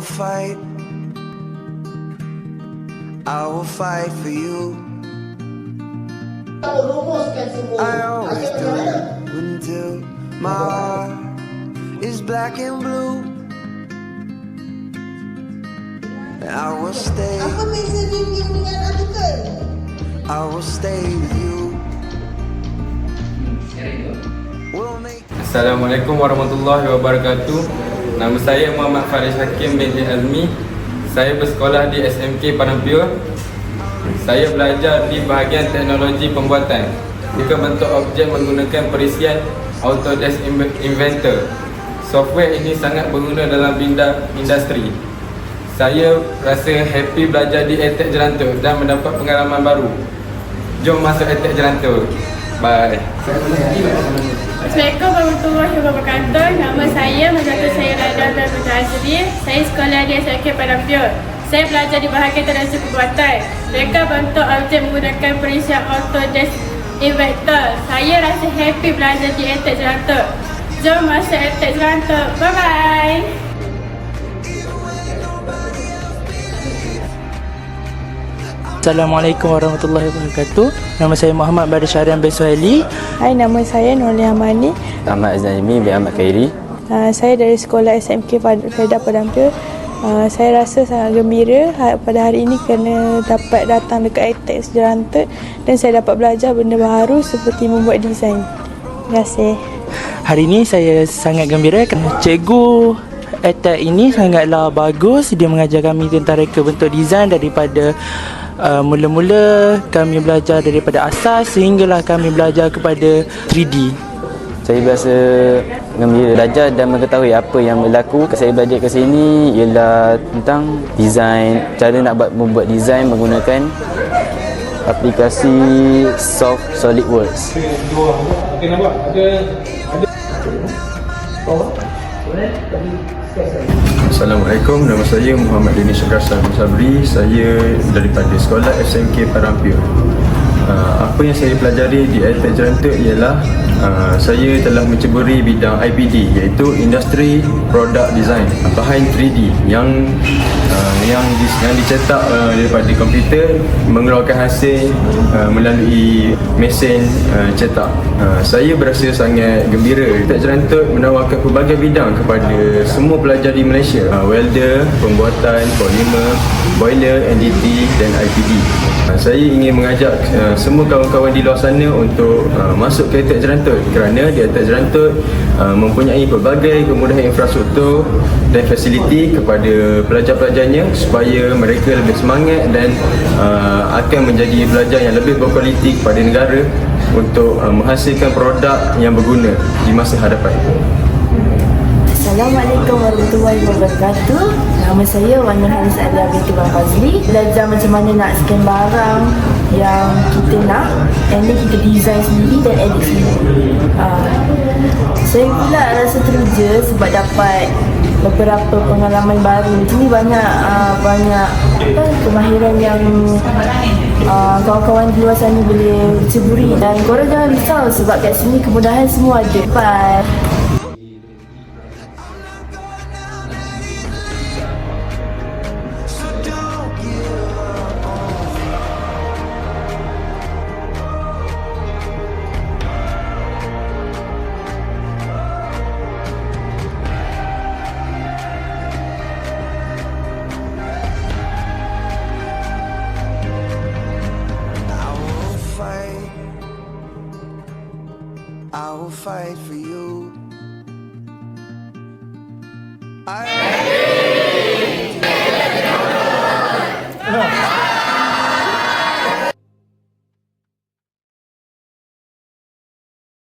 fight. I will fight for you. I always do until my heart is black and blue. I will stay? I will stay with you. Assalamualaikum warahmatullahi wabarakatuh. Nama saya Muhammad Faris Hakim binti Azmi. Saya bersekolah di SMK Padang Pure. Saya belajar di bahagian teknologi pembuatan. Jika bentuk objek menggunakan perisian Autodesk Inve- Inventor. Software ini sangat berguna dalam bidang industri. Saya rasa happy belajar di ETEC Jerantul dan mendapat pengalaman baru. Jom masuk ETEC Jerantul. Bye. Assalamualaikum warahmatullahi wabarakatuh. Nama saya Mazatu saya bin Azri. Saya sekolah di SMK Padang. Saya belajar di bahagian teknologi perbuatan. Mereka bentuk objek menggunakan perisian Autodesk Inventor. Saya rasa happy belajar di ETEC Jerantuk. Jom masuk ETEC Jerantuk. Bye-bye. Assalamualaikum warahmatullahi wabarakatuh. Nama saya Muhammad Badar Syarian bin Suhaili. Hai, nama saya Nurli Hamani. Ahmad Zaimi bin Ahmad Khairi Uh, saya dari sekolah SMK Pad- Fedah Padang Pure. Uh, saya rasa sangat gembira ha- pada hari ini kerana dapat datang dekat ITEX Jerantut dan saya dapat belajar benda baru seperti membuat desain. Terima kasih. Hari ini saya sangat gembira kerana cikgu ETEC ini sangatlah bagus. Dia mengajar kami tentang reka bentuk desain daripada uh, mula-mula kami belajar daripada asas sehinggalah kami belajar kepada 3D. Saya biasa gembira belajar dan mengetahui apa yang berlaku Saya belajar ke sini ialah tentang design Cara nak buat, membuat design menggunakan aplikasi Soft SolidWorks Assalamualaikum, nama saya Muhammad Dini Syekhasan Sabri. Saya daripada sekolah SMK Parampir uh, Apa yang saya pelajari di EdTech Jerantuk ialah uh, Saya telah menceburi bidang IPD iaitu Industry Product Design Bahan 3D yang uh, yang, di, yang dicetak uh, daripada komputer Mengeluarkan hasil uh, melalui mesin uh, cetak. Uh, Saya berasa sangat gembira. EdTech Jerantuk menawarkan pelbagai bidang kepada semua pelajar di Malaysia. Uh, welder, pembuatan, polimer, boiler, NDT dan IPD. Uh, saya ingin mengajak uh, semua kawan-kawan di luar sana untuk uh, masuk ke ETEC Jerantut kerana di ETEC Jerantut uh, mempunyai pelbagai kemudahan infrastruktur dan fasiliti kepada pelajar-pelajarnya supaya mereka lebih semangat dan uh, akan menjadi pelajar yang lebih berkualiti kepada negara untuk uh, menghasilkan produk yang berguna di masa hadapan. Assalamualaikum warahmatullahi wabarakatuh Nama saya Wan Hanis Alia binti Bang Fazli. Belajar macam mana nak scan barang yang kita nak And then kita design sendiri dan edit sendiri. Uh, Saya pula rasa teruja sebab dapat beberapa pengalaman baru. Di sini banyak uh, banyak apa, kemahiran yang uh, kawan-kawan di luar sana boleh ceburi. Dan korang jangan risau sebab kat sini kemudahan semua ada. Bye I will fight for you. I